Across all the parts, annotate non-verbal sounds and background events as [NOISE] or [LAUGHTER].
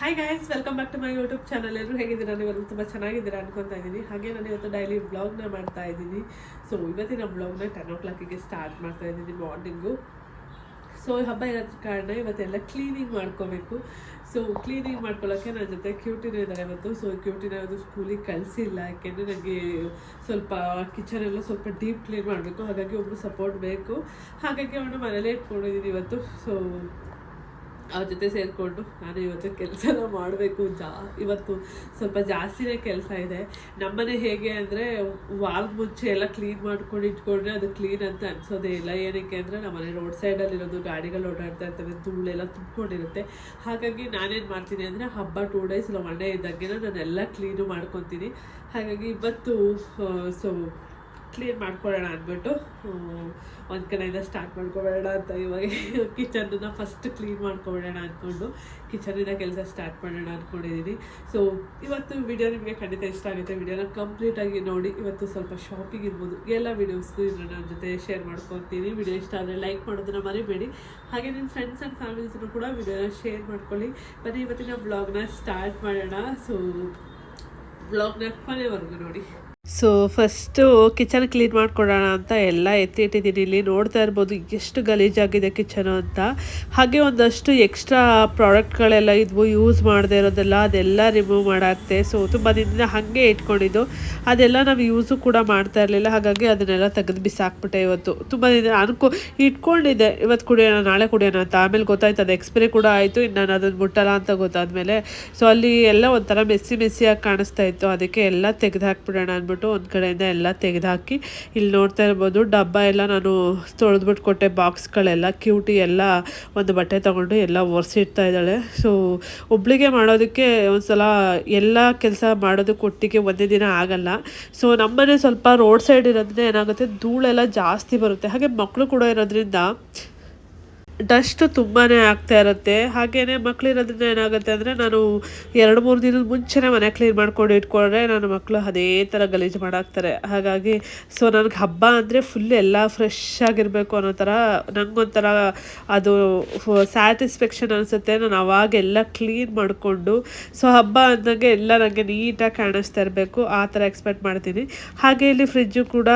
Hi guys welcome back to my YouTube channel ಎಲ್ಲರೂ ಹೇಗಿದ್ದೀರಾ? ನೀವೆಲ್ಲರೂ ತುಂಬ ಚೆನ್ನಾಗಿದ್ದೀರಾ ಅನ್ಕೊತಾ ಇದ್ದೀನಿ. ಹಾಗೆ ನಾನು ಇವತ್ತು ಡೈಲಿ ಬ್ಲಾಗ್ನ ಮಾಡ್ತಾ ಇದ್ದೀನಿ. ಸೊ ಇವತ್ತಿನ ಬ್ಲಾಗ್ನ ಟೆನ್ ಓ ಕ್ಲಾಕಿಗೆ ಸ್ಟಾರ್ಟ್ ಮಾಡ್ತಾ ಇದ್ದೀನಿ ಮಾರ್ನಿಂಗು ಸೊ ಹಬ್ಬ ಇರೋದ್ರ ಕಾರಣ ಇವತ್ತೆಲ್ಲ ಕ್ಲೀನಿಂಗ್ ಮಾಡ್ಕೋಬೇಕು. ಸೊ ಕ್ಲೀನಿಂಗ್ ಮಾಡ್ಕೊಳ್ಳೋಕ್ಕೆ ನನ್ನ ಜೊತೆ ಕ್ಯೂಟಿನ ಇದ್ದಾರೆ ಇವತ್ತು. ಸೊ ಕ್ಯೂಟಿನ ಅದು ಸ್ಕೂಲಿಗೆ ಕಳಿಸಿಲ್ಲ. ಯಾಕೆಂದರೆ ನನಗೆ ಸ್ವಲ್ಪ ಕಿಚನ್ ಎಲ್ಲ ಸ್ವಲ್ಪ ಡೀಪ್ ಕ್ಲೀನ್ ಮಾಡಬೇಕು. ಹಾಗಾಗಿ ಒಬ್ಬರು ಸಪೋರ್ಟ್ ಬೇಕು. ಹಾಗಾಗಿ ಅವನು ಮನೇಲೇ ಇಟ್ಕೊಂಡಿದ್ದೀನಿ ಇವತ್ತು. ಸೊ ಅವ್ರ ಜೊತೆ ಸೇರಿಕೊಂಡು ನಾನು ಇವತ್ತು ಕೆಲಸನ ಮಾಡಬೇಕು. ಜಾ, ಇವತ್ತು ಸ್ವಲ್ಪ ಜಾಸ್ತಿನೇ ಕೆಲಸ ಇದೆ. ನಮ್ಮನೆ ಹೇಗೆ ಅಂದರೆ ವಾಲ್ ಮುಂಚೆ ಎಲ್ಲ ಕ್ಲೀನ್ ಮಾಡ್ಕೊಂಡು ಇಟ್ಕೊಂಡ್ರೆ ಅದು ಕ್ಲೀನ್ ಅಂತ ಅನ್ಸೋದೇ ಇಲ್ಲ. ಏನಕ್ಕೆ ಅಂದರೆ ನಮ್ಮನೆ ರೋಡ್ ಸೈಡಲ್ಲಿರೋದು ಗಾಡಿಗಳು ಓಡಾಡ್ತಾ ಇರ್ತವೆ, ಧೂಳೆಲ್ಲ ತುಂಬಿಕೊಂಡಿರುತ್ತೆ. ಹಾಗಾಗಿ ನಾನೇನು ಮಾಡ್ತೀನಿ ಅಂದರೆ ಹಬ್ಬ ಟೂ ಡೇಸ್ ಒನ್ ಡೇ ನಾನು ನಾನೆಲ್ಲ ಕ್ಲೀನು ಮಾಡ್ಕೊತೀನಿ. ಹಾಗಾಗಿ ಇವತ್ತು ಸೊ ಕ್ಲೀನ್ ಮಾಡ್ಕೊಳ್ಳೋಣ ಅಂದ್ಬಿಟ್ಟು ಒಂದು ಕಡೆಯಿಂದ ಸ್ಟಾರ್ಟ್ ಮಾಡ್ಕೊಬೇಡ ಅಂತ ಇವಾಗ [LAUGHS] ಕಿಚನ್ನ ಫಸ್ಟ್ ಕ್ಲೀನ್ ಮಾಡ್ಕೊಬೇಡೋಣ ಅಂದ್ಕೊಂಡು ಕಿಚನಿಂದ ಕೆಲಸ ಸ್ಟಾರ್ಟ್ ಮಾಡೋಣ ಅಂದ್ಕೊಂಡಿದ್ದೀನಿ ಸೊ ಇವತ್ತು ವಿಡಿಯೋ ನಿಮಗೆ ಖಂಡಿತ ಇಷ್ಟ ಆಗುತ್ತೆ. ವಿಡಿಯೋನ ಕಂಪ್ಲೀಟಾಗಿ ನೋಡಿ, ಇವತ್ತು ಸ್ವಲ್ಪ ಶಾಪಿಂಗ್ ಇರ್ಬೋದು. ಎಲ್ಲ ವೀಡಿಯೋಸ್ಗೂ ಇರೋ ನನ್ನ ಜೊತೆ ಶೇರ್ ಮಾಡ್ಕೊತೀನಿ. ವಿಡಿಯೋ ಇಷ್ಟ ಆದರೆ ಲೈಕ್ ಮಾಡೋದನ್ನ ಮರಿಬೇಡಿ. ಹಾಗೆ ನಿಮ್ಮ ಫ್ರೆಂಡ್ಸ್ ಆ್ಯಂಡ್ ಫ್ಯಾಮಿಲೀಸ್ನು ಕೂಡ ವಿಡಿಯೋನ ಶೇರ್ ಮಾಡ್ಕೊಳ್ಳಿ. ಬನ್ನಿ, ಇವತ್ತಿನ ಬ್ಲಾಗ್ನ ಸ್ಟಾರ್ಟ್ ಮಾಡೋಣ. ಸೊ ಬ್ಲಾಗ್ನ ಕೊನೆವರೆಗೂ ನೋಡಿ. ಸೊ ಫಸ್ಟು ಕಿಚನ್ ಕ್ಲೀನ್ ಮಾಡಿಕೊಡೋಣ ಅಂತ ಎಲ್ಲ ಎತ್ತಿ ಇಟ್ಟಿದ್ದೀನಿ ಇಲ್ಲಿ ನೋಡ್ತಾ ಇರ್ಬೋದು ಎಷ್ಟು ಗಲೀಜಾಗಿದೆ ಕಿಚನು ಅಂತ. ಹಾಗೆ ಒಂದಷ್ಟು ಎಕ್ಸ್ಟ್ರಾ ಪ್ರಾಡಕ್ಟ್ಗಳೆಲ್ಲ ಇದ್ವು ಯೂಸ್ ಮಾಡದೇ ಇರೋದೆಲ್ಲ ಅದೆಲ್ಲ ರಿಮೂವ್ ಮಾಡಾಕ್ತೆ. ಸೊ ತುಂಬ ದಿನದಿಂದ ಹಾಗೆ ಇಟ್ಕೊಂಡಿದ್ದು. ಅದೆಲ್ಲ ನಾವು ಯೂಸು ಕೂಡ ಮಾಡ್ತಾ ಇರಲಿಲ್ಲ. ಹಾಗಾಗಿ ಅದನ್ನೆಲ್ಲ ತೆಗೆದು ಬಿಸಾಕ್ಬಿಟ್ಟೆ ಇವತ್ತು. ತುಂಬ ದಿನ ಅನ್ಕೊ, ಇಟ್ಕೊಂಡಿದ್ದೆ. ಇವತ್ತು ಕುಡಿಯೋಣ, ನಾಳೆ ಕುಡಿಯೋಣ ಅಂತ. ಆಮೇಲೆ ಗೊತ್ತಾಯ್ತು, ಅದು ಎಕ್ಸ್ಪೈರಿ ಕೂಡ ಆಯಿತು. ಇನ್ನು ನಾನು ಅದನ್ನು ಮುಟ್ಟಲ್ಲ ಅಂತ ಗೊತ್ತಾದಮೇಲೆ. ಸೊ ಅಲ್ಲಿ ಎಲ್ಲ ಒಂಥರ ಮೆಸ್ಸಿ ಮೆಸ್ಸಿಯಾಗಿ ಕಾಣಿಸ್ತಾ ಇತ್ತು. ಅದಕ್ಕೆ ಎಲ್ಲ ತೆಗೆದು ಹಾಕ್ಬಿಡೋಣ ಅಂದ್ಬಿಟ್ಟು ಒಂದು ಕಡೆಯಿಂದ ಎಲ್ಲ ತೆಗೆದುಹಾಕಿ ಇಲ್ಲಿ ನೋಡ್ತಾ ಇರ್ಬೋದು. ಡಬ್ಬ ಎಲ್ಲ ನಾನು ತೊಳೆದ್ಬಿಟ್ಟು ಕೊಟ್ಟೆ ಬಾಕ್ಸ್ಗಳೆಲ್ಲ, ಕ್ಯೂಟಿ ಎಲ್ಲ ಒಂದು ಬಟ್ಟೆ ತೊಗೊಂಡು ಎಲ್ಲ ಒರೆಸಿಡ್ತಾ ಇದ್ದಾಳೆ. ಸೊ ಒಬ್ಳಿಗೆ ಮಾಡೋದಕ್ಕೆ ಒಂದ್ಸಲ ಎಲ್ಲ ಕೆಲಸ ಮಾಡೋದಕ್ಕೆ ಒಟ್ಟಿಗೆ ಒಂದೇ ದಿನ ಆಗಲ್ಲ. ಸೊ ನಮ್ಮನೆ ಸ್ವಲ್ಪ ರೋಡ್ ಸೈಡ್ ಇರೋದ್ರಿಂದ ಏನಾಗುತ್ತೆ, ಧೂಳೆಲ್ಲ ಜಾಸ್ತಿ ಬರುತ್ತೆ. ಹಾಗೆ ಮಕ್ಕಳು ಕೂಡ ಇರೋದ್ರಿಂದ ಡಸ್ಟ್ ತುಂಬಾ ಆಗ್ತಾ ಇರುತ್ತೆ. ಹಾಗೇ ಮಕ್ಕಳಿರೋದ್ರಿಂದ ಏನಾಗುತ್ತೆ ಅಂದರೆ ನಾನು ಎರಡು, ಮೂರು ದಿನದ ಮುಂಚೆನೇ ಮನೆ ಕ್ಲೀನ್ ಮಾಡ್ಕೊಂಡು ಇಟ್ಕೊಂಡ್ರೆ ನನ್ನ ಮಕ್ಕಳು ಅದೇ ಥರ ಗಲೀಜು ಮಾಡಾಕ್ತಾರೆ. ಹಾಗಾಗಿ ಸೊ ನನಗೆ ಹಬ್ಬ ಅಂದರೆ ಫುಲ್ ಎಲ್ಲ ಫ್ರೆಶ್ ಆಗಿರಬೇಕು ಅನ್ನೋ ಥರ ನನಗೊಂಥರ ಅದು ಸ್ಯಾಟಿಸ್ಫ್ಯಾಕ್ಷನ್ ಅನಿಸುತ್ತೆ. ನಾನು ಅವಾಗೆಲ್ಲ ಕ್ಲೀನ್ ಮಾಡಿಕೊಂಡು ಸೊ ಹಬ್ಬ ಅಂದಂಗೆ ಎಲ್ಲ ನನಗೆ ನೀಟಾಗಿ ಕಾಣಿಸ್ತಾ ಇರಬೇಕು. ಆ ಥರ ಎಕ್ಸ್ಪೆಕ್ಟ್ ಮಾಡ್ತೀನಿ. ಹಾಗೆ ಇಲ್ಲಿ ಫ್ರಿಜ್ಜು ಕೂಡ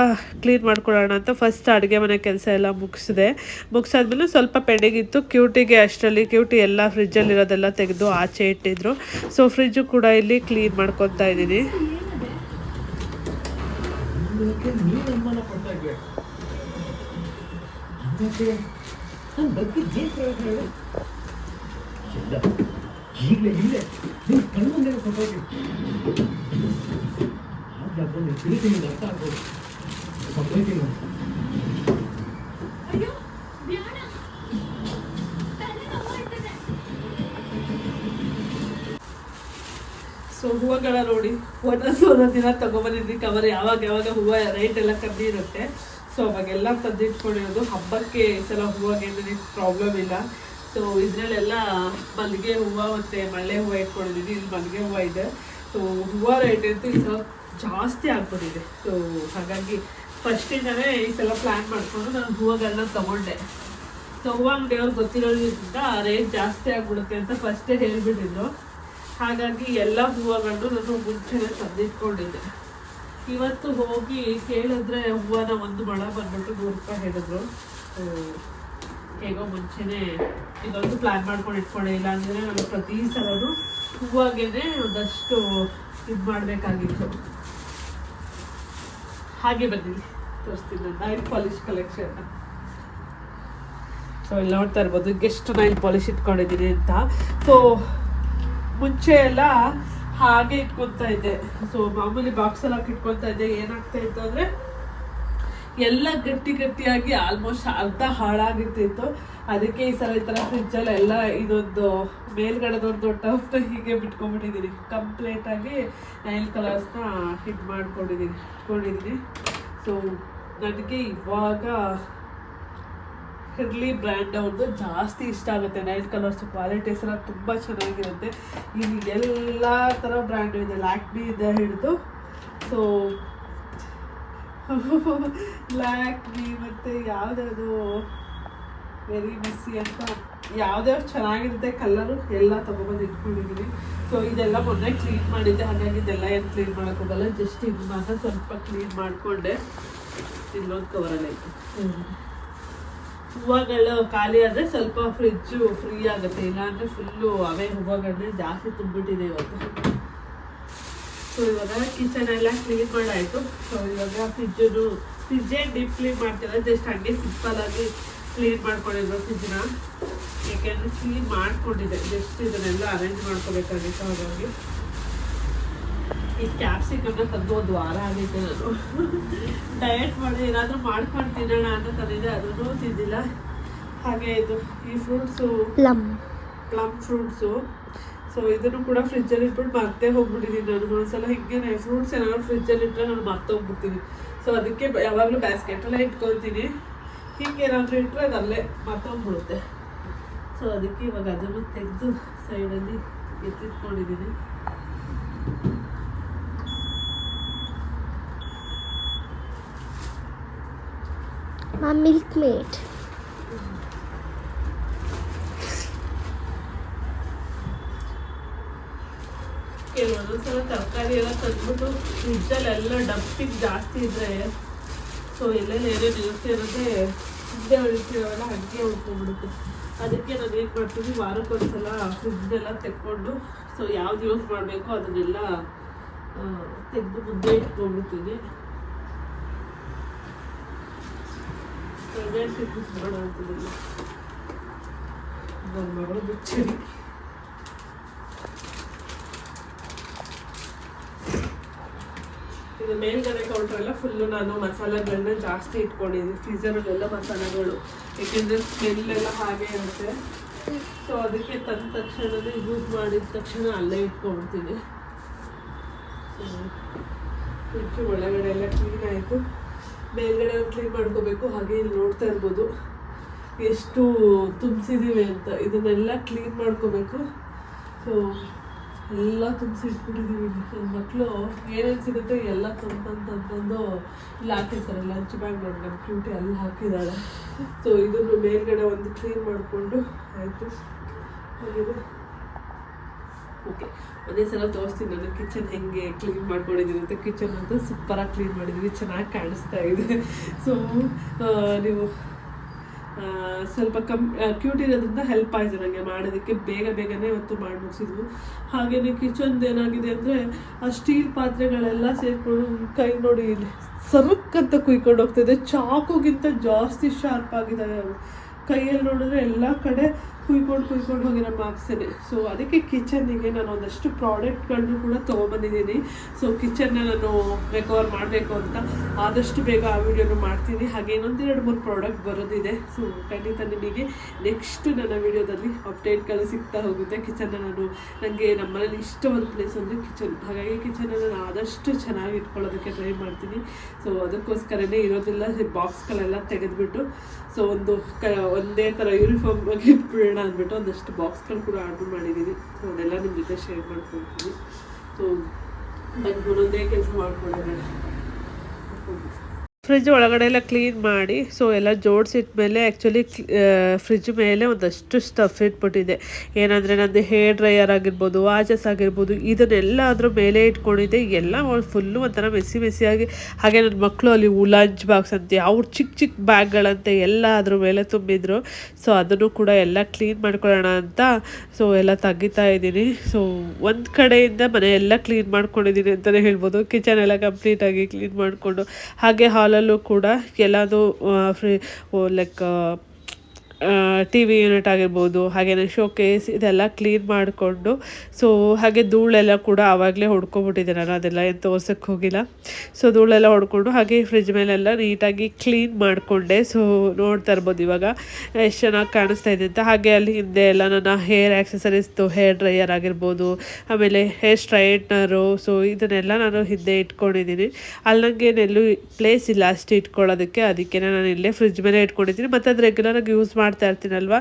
ಕ್ಲೀನ್ ಮಾಡ್ಕೊಳ್ಳೋಣ ಅಂತ ಫಸ್ಟ್ ಅಡುಗೆ ಮನೆ ಕೆಲಸ ಎಲ್ಲ ಮುಗಿಸಿದೆ. ಮುಗಿಸಾದ್ಮೇಲೆ ಸ್ವಲ್ಪ ಪೆಂಡಿಂಗ್ ಇತ್ತು ಕ್ಯೂಟಿಗೆ ಅಷ್ಟರಲ್ಲಿ, ಕ್ಯೂಟಿ ಎಲ್ಲ ಫ್ರಿಜ್ಜಲ್ಲಿರೋದೆಲ್ಲ ತೆಗೆದು ಆಚೆ ಇಟ್ಟಿದ್ರು. ಸೊ ಫ್ರಿಜ್ಜು ಕೂಡ ಇಲ್ಲಿ ಕ್ಲೀನ್ ಮಾಡ್ಕೊತಾ ಇದ್ದೀನಿ. ಈಗಲೇ ಇಲ್ಲೇ ಹೂವುಗಳ ನೋಡಿ ಒಂದೊಂದು ಒಂದೊಂದು ದಿನ ತಗೊಬಂದಿದ್ದೀನಿ ಕವರ್ ಯಾವಾಗ ಯಾವಾಗ ಹೂವ ರೇಟ್ ಎಲ್ಲ ಕಮ್ಮಿ ಇರುತ್ತೆ. ಸೊ ಅವಾಗೆಲ್ಲ ತಂದಿಟ್ಕೊಂಡಿರೋದು ಹಬ್ಬಕ್ಕೆ ಈ ಸಲ ಹೂವಾಗೆ ಪ್ರಾಬ್ಲಮ್ ಇಲ್ಲ. ಸೊ ಇದರಲ್ಲೆಲ್ಲ ಮಲ್ಲಿಗೆ ಹೂವು ಮತ್ತು ಮಳೆ ಹೂವು ಇಟ್ಕೊಂಡಿದ್ದೀನಿ ಇಲ್ಲಿ ಮಲ್ಲಿಗೆ ಹೂವು ಇದೆ. ಸೊ ಹೂವು ರೇಟ್ ಅಂತೂ ಈ ಸಲ ಜಾಸ್ತಿ ಆಗ್ಬಿಟ್ಟಿದೆ. ಸೊ ಹಾಗಾಗಿ ಫಸ್ಟಿಂದನೇ ಈ ಸಲ ಪ್ಲ್ಯಾನ್ ಮಾಡಿಕೊಂಡು ನಾನು ಹೂವುಗಳನ್ನ ತಗೊಂಡೆ. ಸೊ ಹೂವು ಅಂಗಡಿಯವ್ರು ಗೊತ್ತಿರೋದ್ರಿಂದ ರೇಟ್ ಜಾಸ್ತಿ ಆಗ್ಬಿಡುತ್ತೆ ಅಂತ ಫಸ್ಟೇ ಹೇಳ್ಬಿಟ್ಟಿದ್ರು. ಹಾಗಾಗಿ ಎಲ್ಲ ಹೂವುಗಳು ನಾನು ಮುಂಚೆನೆ ತಂದಿಟ್ಕೊಂಡಿದ್ದೆ ಇವತ್ತು ಹೋಗಿ ಕೇಳಿದ್ರೆ ಹೂವನ ಒಂದು ಮಳ ಬಂದ್ಬಿಟ್ಟು ನೂರು ರೂಪಾಯಿ ಹೇಳಿದ್ರು ಹೇಗೋ ಮುಂಚೆನೆ ಇದೊಂದು ಪ್ಲಾನ್ ಮಾಡ್ಕೊಂಡು ಇಟ್ಕೊಂಡೆ. ಇಲ್ಲ ಅಂದರೆ ನಾನು ಪ್ರತಿ ಸಲನು ಹೂವಾಗೇನೆ ಒಂದಷ್ಟು ಇದು ಮಾಡಬೇಕಾಗಿತ್ತು. ಹಾಗೆ ಬನ್ನಿ, ತೋರಿಸ್ತೀನಿ ನಾನು ನೈಲ್ ಪಾಲಿಶ್ ಕಲೆಕ್ಷನ್ ಸೊ ಇಲ್ಲಿ ನೋಡ್ತಾ ಇರ್ಬೋದು ಎಷ್ಟು ನೈಲ್ ಪಾಲಿಶ್ ಇಟ್ಕೊಂಡಿದ್ದೀನಿ ಅಂತ. ಸೊ ಮುಂಚೆ ಎಲ್ಲ ಹಾಗೆ ಇಟ್ಕೊತಾ ಇದ್ದೆ. ಸೊ ಮಾಮೂಲಿ ಬಾಕ್ಸ್ ಎಲ್ಲ ಇಟ್ಕೊತಾ ಇದ್ದೆ. ಏನಾಗ್ತಾ ಇತ್ತು ಅಂದ್ರೆ, ಎಲ್ಲ ಗಟ್ಟಿ ಗಟ್ಟಿಯಾಗಿ ಆಲ್ಮೋಸ್ಟ್ ಅರ್ಧ ಹಾಳಾಗಿರ್ತಿತ್ತು. ಅದಕ್ಕೆ ಈ ಸಲ ಈ ಥರ ಫ್ರಿಜ್ಜಲ್ಲಿ ಎಲ್ಲ ಇದೊಂದು ಮೇಲ್ಗಡೆದೊಂದು ಟಫ್ನ ಹೀಗೆ ಬಿಟ್ಕೊಂಡ್ಬಿಟ್ಟಿದ್ದೀನಿ. ಕಂಪ್ಲೀಟ್ ಆಗಿ ನೈಲ್ ಕಲರ್ಸ್ನ ಇದು ಮಾಡ್ಕೊಂಡಿದ್ದೀನಿ. ಇಟ್ಕೊಂಡಿದ್ದೀನಿ. ಸೊ ನನಗೆ ಇವಾಗ ಹಿರ್ಲಿ ಬ್ರ್ಯಾಂಡ್ ಅವ್ರದ್ದು ಜಾಸ್ತಿ ಇಷ್ಟ ಆಗುತ್ತೆ. ನೈಟ್ ಕಲರ್ಸ್ ಕ್ವಾಲಿಟೀಸ್ ಎಲ್ಲ ತುಂಬ ಚೆನ್ನಾಗಿರುತ್ತೆ. ಇಲ್ಲಿ [LAUGHS] ಎಲ್ಲ ಥರ ಬ್ರ್ಯಾಂಡು ಇದೆ. ಲ್ಯಾಕ್ಮಿಯಿಂದ ಹಿಡಿದು. ಸೊ ಲ್ಯಾಕ್ಮಿ ಮತ್ತು ಯಾವುದ್ಯಾವುದು ವೆರಿ ಬಿಸಿ ಅಂತ ಯಾವ್ದ್ಯಾವ್ದು ಚೆನ್ನಾಗಿರುತ್ತೆ ಕಲರು ಎಲ್ಲ ತೊಗೊಬಂದು ಇಟ್ಕೊಂಡಿದ್ದೀನಿ ಸೊ ಇದೆಲ್ಲ ಮೊನ್ನೆ ಕ್ಲೀನ್ ಮಾಡಿದ್ದೆ. ಹಾಗಾಗಿ ಇದೆಲ್ಲ ಏನು ಕ್ಲೀನ್ ಮಾಡೋಕ್ಕಾಗಲ್ಲ ಜಸ್ಟ್ ಇದು ಮಾತ್ರ ಸ್ವಲ್ಪ ಕ್ಲೀನ್ ಮಾಡಿಕೊಂಡೆ. ಇಲ್ಲೊಂದು ಕವರಲ್ಲಿ ಐತೆ ಹೂವುಗಳು ಖಾಲಿ ಆದರೆ ಸ್ವಲ್ಪ ಫ್ರಿಜ್ಜು ಫ್ರೀ ಆಗುತ್ತೆ. ಇಲ್ಲಾಂದರೆ ಫುಲ್ಲು ಅವೇ ಹೂವಗಳನ್ನೇ ಜಾಸ್ತಿ ತುಂಬಿಟ್ಟಿದೆ ಇವತ್ತು. ಸೊ ಇವಾಗ ಕಿಚನ್ ಎಲ್ಲ ಕ್ಲೀನ್ ಮಾಡಾಯಿತು. ಸೊ ಇವಾಗ ಫ್ರಿಜ್ಜು ಫ್ರಿಜ್ಜೇ ಡೀಪ್ ಕ್ಲೀನ್ ಮಾಡ್ತಿಲ್ಲ ಜಸ್ಟ್ ಹಂಗೆ ಸಿಂಪಲ್ ಆಗಿ ಕ್ಲೀನ್ ಮಾಡ್ಕೊಂಡಿದ್ರು ಫ್ರಿಜ್ನ ಯಾಕೆಂದರೆ ಕ್ಲೀನ್ ಮಾಡ್ಕೊಂಡಿದೆ. ಜಸ್ಟ್ ಇದನ್ನೆಲ್ಲ ಅರೇಂಜ್ ಮಾಡ್ಕೋಬೇಕಾಗಿತ್ತು ಹಾಗಾಗಿ. ಈ ಕ್ಯಾಪ್ಸಿಕಮ್ನ ತಂದು ಒಂದು ವಾರ ಆಗಿದೆ ನಾನು. ಡಯಟ್ ಮಾಡಿ ಏನಾದರೂ ಮಾಡ್ಕೊಂಡು ತಿನ್ನೋಣ ಅಂತ ತಂದಿದ್ದೆ ಅದನ್ನು ತಿಂದಿಲ್ಲ. ಹಾಗೆ ಇದು ಈ fruits plum plum fruits so ಇದನ್ನು ಕೂಡ ಫ್ರಿಜ್ಜಲ್ಲಿ ಇಟ್ಬಿಟ್ಟು ಮರ್ತೇ ಹೋಗ್ಬಿಟ್ಟಿದ್ದೀನಿ ನಾನು. ಒಂದ್ಸಲ ಹಿಂಗೇನೆ ಫ್ರೂಟ್ಸ್ ಏನಾದ್ರು ಫ್ರಿಜ್ಜಲ್ಲಿ ಇಟ್ಟರೆ ನಾನು ಮತ್ತೆ ಹೋಗ್ಬಿಡ್ತೀನಿ. ಸೊ ಅದಕ್ಕೆ ಯಾವಾಗಲೂ ಬ್ಯಾಸ್ಕೆಟಲ್ಲೇ ಇಟ್ಕೊತೀನಿ ಹಿಂಗೆ ಏನಾದರೂ ಇಟ್ಟರೆ ಅದು ಅಲ್ಲೇ ಮರ್ತೋಗ್ಬಿಡುತ್ತೆ ಸೊ ಅದಕ್ಕೆ ಇವಾಗ ಅದನ್ನು ತೆಗೆದು ಸೈಡಲ್ಲಿ ಎತ್ತಿಟ್ಕೊಂಡಿದ್ದೀನಿ ಆ ಮಿಲ್ಕ್ ಮೇಡ್ ಕೆಲವೊಂದೊಂದ್ಸಲ ತರಕಾರಿ ಎಲ್ಲ ತಂದ್ಬಿಟ್ಟು ಫ್ರಿಜ್ಜಲ್ಲಿ ಎಲ್ಲ ಡಂಪಿಂಗ್ ಜಾಸ್ತಿ ಇದ್ರೆ ಸೊ ಎಲ್ಲೆಲ್ಲ ಏನೇನು ಇರುತ್ತೆ ಅನ್ನೋದೇ ಹಿಂದೆ ಉಳಿತೀವಲ್ಲ ಹಂಗೆ ಉಳ್ಕೊಂಡ್ಬಿಡುತ್ತೆ. ಅದಕ್ಕೆ ನಾನು ಏನು ಮಾಡ್ತೀನಿ, ವಾರಕ್ಕೊಂದ್ಸಲ ಫ್ರಿಜ್ನೆಲ್ಲ ತೆಕ್ಕೊಂಡು ಸೊ ಯಾವ್ದು ಯೂಸ್ ಮಾಡಬೇಕು ಅದನ್ನೆಲ್ಲ ತೆಗೆದು ಮುಂದೆ ಇಟ್ಕೊಂಡ್ಬಿಡ್ತೀನಿ ಯೂಸ್ ಮಾಡೋ ಅಂತಿದ್ದೀನಿ ಇದು ಮೇಲ್ಗಡೆ ಕೌಂಟರ್ ಎಲ್ಲ ಫುಲ್ಲು ನಾನು ಮಸಾಲೆಗಳನ್ನ ಜಾಸ್ತಿ ಇಟ್ಕೊಂಡಿದ್ದೀನಿ ಫ್ರೀಸರಲ್ಲೆಲ್ಲ ಮಸಾಲೆಗಳು. ಏಕೆಂದರೆ ಸ್ಮೆಲ್ ಎಲ್ಲ ಹಾಗೆ ಇರುತ್ತೆ. ಸೊ ಅದಕ್ಕೆ ತಂದ ತಕ್ಷಣನೇ ಯೂಸ್ ಮಾಡಿದ ತಕ್ಷಣ ಅಲ್ಲೇ ಇಟ್ಕೊಂಡ್ಬಿಡ್ತೀನಿ. ಫ್ರಿಡ್ಜ್ ಒಳಗಡೆ ಎಲ್ಲ ಕ್ಲೀನ್ ಆಯಿತು. ಮೇಲ್ಗಡೆ ಕ್ಲೀನ್ ಮಾಡ್ಕೋಬೇಕು, ಹಾಗೆ ಇಲ್ಲಿ ನೋಡ್ತಾ ಇರ್ಬೋದು. ಎಷ್ಟು ತುಂಬಿಸಿದ್ದೀವಿ ಅಂತ. ಇದನ್ನೆಲ್ಲ ಕ್ಲೀನ್ ಮಾಡ್ಕೋಬೇಕು. ಸೊ ಎಲ್ಲ ತುಂಬಿಸಿ ಇಟ್ಬಿಟ್ಟಿದ್ದೀವಿ ನನ್ನ ಮಕ್ಕಳು ಏನೇನು ಸಿಗುತ್ತೆ ಎಲ್ಲ ತಂತಂತಂತಂದು ಇಲ್ಲಿ ಹಾಕಿರ್ತಾರೆ. ಲಂಚ್ ಬ್ಯಾಗ್ ನೋಡಿ ನಮ್ಮ ಕ್ಯೂಟಿ ಅಲ್ಲಿ ಹಾಕಿದ್ದಾಳೆ ಸೊ ಇದನ್ನು ಮೇಲ್ಗಡೆ ಒಂದು ಕ್ಲೀನ್ ಮಾಡಿಕೊಂಡು, ಆಯಿತು. ಹಾಗಿದೆ ಓಕೆ. ಒಂದೇ ಸಲ ತೋರಿಸ್ತೀನಿ ನಾನು ಕಿಚನ್ ಹೆಂಗೆ ಕ್ಲೀನ್ ಮಾಡ್ಕೊಂಡಿದ್ದೀನಿ ಅಂತ. ಕಿಚನ್ ಅಂತೂ ಸೂಪರಾಗಿ ಕ್ಲೀನ್ ಮಾಡಿದ್ದೀವಿ ಚೆನ್ನಾಗಿ ಕಾಣಿಸ್ತಾ ಇದೆ. ಸೊ ನೀವು ಸ್ವಲ್ಪ ಕಮ್ ಕ್ಯೂಟ್ ಇರೋದ್ರಿಂದ ಹೆಲ್ಪ್ ಆಯಿತು ನನಗೆ ಮಾಡೋದಕ್ಕೆ. ಬೇಗ ಬೇಗನೆ ಇವತ್ತು ಮಾಡಿ ಮುಗಿಸಿದ್ವು. ಹಾಗೆಯೇ ಕಿಚನ್ದು ಏನಾಗಿದೆ ಅಂದರೆ, ಆ ಸ್ಟೀಲ್ ಪಾತ್ರೆಗಳೆಲ್ಲ ಸೇರಿಕೊಂಡು ಕೈ ನೋಡಿ ಸರ್ಕ್ ಅಂತ ಕುಯ್ಕೊಂಡು ಹೋಗ್ತಿದೆ ಚಾಕುಗಿಂತ ಜಾಸ್ತಿ ಶಾರ್ಪ್ ಆಗಿದ್ದಾವೆ ಕೈಯಲ್ಲಿ ನೋಡಿದ್ರೆ ಎಲ್ಲ ಕಡೆ ಕುಯ್ಕೊಂಡು ಕುಯ್ಕೊಂಡು ಹೋಗಿರೋ ಮಾರ್ಕ್ಸೇನೆ ಸೊ ಅದಕ್ಕೆ ಕಿಚನಿಗೆ ನಾನು ಒಂದಷ್ಟು ಪ್ರಾಡಕ್ಟ್ಗಳನ್ನು ಕೂಡ ತೊಗೊಬಂದಿದ್ದೀನಿ. ಸೊ ಕಿಚನ್ನ ನಾನು ರೆಕವರ್ ಮಾಡಬೇಕು ಅಂತ ಆದಷ್ಟು ಬೇಗ ಆ ವಿಡಿಯೋನು ಮಾಡ್ತೀನಿ. ಹಾಗೆ ಇನ್ನೊಂದು ಎರಡು ಮೂರು ಪ್ರಾಡಕ್ಟ್ ಬರೋದಿದೆ. ಸೊ ಖಂಡಿತ ನಿಮಗೆ ನೆಕ್ಸ್ಟ್ ನನ್ನ ವಿಡಿಯೋದಲ್ಲಿ ಅಪ್ಡೇಟ್ಗಳು ಸಿಗ್ತಾ ಹೋಗುತ್ತೆ. ಕಿಚನ್ನ ನಾನು ನನಗೆ ನಮ್ಮನೇಲಿ ಇಷ್ಟವಾದ ಪ್ಲೇಸ್ ಅಂದರೆ ಕಿಚನ್. ಹಾಗಾಗಿ ಕಿಚನ್ನ ನಾನು ಆದಷ್ಟು ಚೆನ್ನಾಗಿ ಇಟ್ಕೊಳ್ಳೋದಕ್ಕೆ ಟ್ರೈ ಮಾಡ್ತೀನಿ. ಸೊ ಅದಕ್ಕೋಸ್ಕರನೇ ಇರೋದಿಲ್ಲ ಬಾಕ್ಸ್ಗಳೆಲ್ಲ ತೆಗೆದುಬಿಟ್ಟು. ಸೊ ಒಂದು ಕ, ಒಂದೇ ಥರ ಯೂನಿಫಾರ್ಮ್ ಆಗಿ ಇಟ್ಬಿಡೋಣ ಅಂದ್ಬಿಟ್ಟು ಒಂದಷ್ಟು ಬಾಕ್ಸ್ಗಳು ಕೂಡ ಆರ್ಡರ್ ಮಾಡಿದ್ದೀನಿ ಸೊ ಅದೆಲ್ಲ ನಿಮ್ಮ ಜೊತೆ ಶೇರ್ ಮಾಡ್ಕೊಳ್ತೀನಿ. ಸೊ ನನಗೆ ಒಂದೊಂದೇ ಕೆಲಸ ಮಾಡ್ಕೊಂಡಿದ್ದೀನಿ ಫ್ರಿಜ್ ಒಳಗಡೆ ಎಲ್ಲ ಕ್ಲೀನ್ ಮಾಡಿ ಸೊ ಎಲ್ಲ ಜೋಡಿಸಿಟ್ಮೇಲೆ ಆ್ಯಕ್ಚುಲಿ ಫ್ರಿಜ್ ಮೇಲೆ ಒಂದಷ್ಟು ಸ್ಟಫ್ ಇಟ್ಬಿಟ್ಟಿದೆ ಏನಂದರೆ ನಂದು ಹೇರ್ ಡ್ರೈಯರ್ ಆಗಿರ್ಬೋದು ವಾಚಸ್ ಆಗಿರ್ಬೋದು ಇದನ್ನೆಲ್ಲ ಅದ್ರ ಮೇಲೆ ಇಟ್ಕೊಂಡಿದ್ದೆ. ಎಲ್ಲ ಫುಲ್ಲು ಒಂಥರ ಮೆಸ್ಸಿ ಮೆಸ್ಸಿಯಾಗಿ ಹಾಗೆ ನನ್ನ ಮಕ್ಕಳು ಅಲ್ಲಿ ಲಂಚ್ ಬಾಕ್ಸ್ ಅಂತೆ, ಅವ್ರು ಚಿಕ್ಕ ಚಿಕ್ಕ ಬ್ಯಾಗ್ಗಳಂತೆ ಎಲ್ಲ ಅದ್ರ ಮೇಲೆ ತುಂಬಿದ್ರು. ಸೊ ಅದನ್ನು ಕೂಡ ಎಲ್ಲ ಕ್ಲೀನ್ ಮಾಡ್ಕೊಳ್ಳೋಣ ಅಂತ ಸೊ ಎಲ್ಲ ತೆಗಿತಾ ಇದ್ದೀನಿ. ಸೊ ಒಂದು ಕಡೆಯಿಂದ ಮನೆ ಎಲ್ಲ ಕ್ಲೀನ್ ಮಾಡ್ಕೊಂಡಿದ್ದೀನಿ ಅಂತಲೇ ಹೇಳ್ಬೋದು. ಕಿಚನ್ ಎಲ್ಲ ಕಂಪ್ಲೀಟಾಗಿ ಕ್ಲೀನ್ ಮಾಡಿಕೊಂಡು, ಹಾಗೆ ಹಾಲಲ್ಲೂ ಕೂಡ ಎಲ್ಲದು free like T V unit ಆಗಿರ್ಬೋದು ಹಾಗೆಯೇ ಶೋಕೇಸ್ ಇದೆಲ್ಲ ಕ್ಲೀನ್ ಮಾಡಿಕೊಂಡು ಸೊ ಹಾಗೆ ಧೂಳೆಲ್ಲ ಕೂಡ ಆವಾಗಲೇ ಹೊಡ್ಕೊಬಿಟ್ಟಿದ್ದೆ ನಾನು, ಅದೆಲ್ಲ ಏನು ತೋರ್ಸೋಕ್ಕೆ ಹೋಗಿಲ್ಲ. ಸೊ ಧೂಳೆಲ್ಲ ಹೊಡ್ಕೊಂಡು ಹಾಗೆ ಫ್ರಿಜ್ ಮೇಲೆಲ್ಲ ನೀಟಾಗಿ ಕ್ಲೀನ್ ಮಾಡಿಕೊಂಡೆ ಸೊ ನೋಡ್ತಾ ಇರ್ಬೋದು ಇವಾಗ ಎಷ್ಟು ಚೆನ್ನಾಗಿ ಕಾಣಿಸ್ತಾ ಇದೆ ಅಂತ. ಹಾಗೆ ಅಲ್ಲಿ ಹಿಂದೆ ಎಲ್ಲ ನನ್ನ ಹೇರ್ ಆ್ಯಕ್ಸಸರೀಸ್ದು ಹೇರ್ ಡ್ರೈಯರ್ ಆಗಿರ್ಬೋದು, ಆಮೇಲೆ ಹೇರ್ ಸ್ಟ್ರೈಟ್ನರು ಸೊ ಇದನ್ನೆಲ್ಲ ನಾನು ಹಿಂದೆ ಇಟ್ಕೊಂಡಿದ್ದೀನಿ. ಅಲ್ಲಿ ನನಗೇನೆಲ್ಲೂ ಪ್ಲೇಸ್ ಇಲ್ಲ ಅಷ್ಟು ಇಟ್ಕೊಳ್ಳೋದಕ್ಕೆ ಅದಕ್ಕೆ ನಾನು ಇಲ್ಲೇ ಫ್ರಿಜ್ ಮೇಲೆ ಇಟ್ಕೊಂಡಿದ್ದೀನಿ. ಮತ್ತು ಅದು ರೆಗ್ಯುಲರಾಗಿ ಯೂಸ್ ಮಾಡ್ತಾ ಮಾಡ್ತಾ ಇರ್ತೀನಲ್ವ?